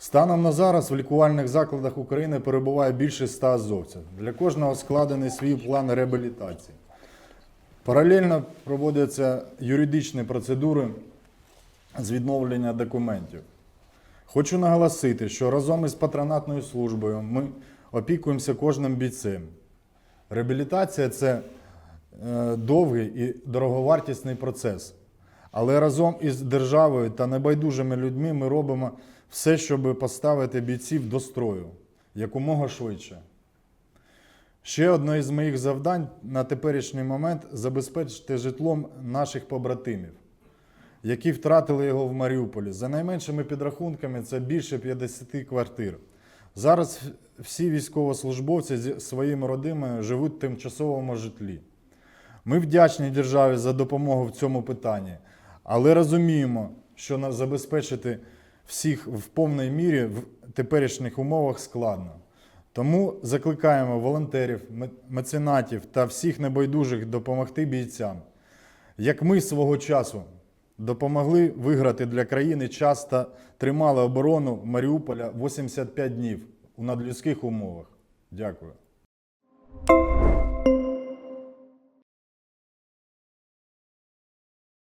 Станом на зараз в лікувальних закладах України перебуває більше 100 азовців. Для кожного складений свій план реабілітації. Паралельно проводяться юридичні процедури з відновлення документів. Хочу наголосити, що разом із патронатною службою ми опікуємося кожним бійцем. Реабілітація це е, довгий і дороговартісний процес. Але разом із державою та небайдужими людьми ми робимо все, щоб поставити бійців до строю якомога швидше. Ще одне із моїх завдань на теперішній момент забезпечити житлом наших побратимів, які втратили його в Маріуполі. За найменшими підрахунками, це більше 50 квартир. Зараз всі військовослужбовці зі своїми родинами живуть в тимчасовому житлі. Ми вдячні державі за допомогу в цьому питанні, але розуміємо, що забезпечити всіх в повній мірі в теперішніх умовах складно. Тому закликаємо волонтерів, меценатів та всіх небайдужих допомогти бійцям. Як ми свого часу допомогли виграти для країни час та тримали оборону Маріуполя 85 днів у надлюдських умовах. Дякую.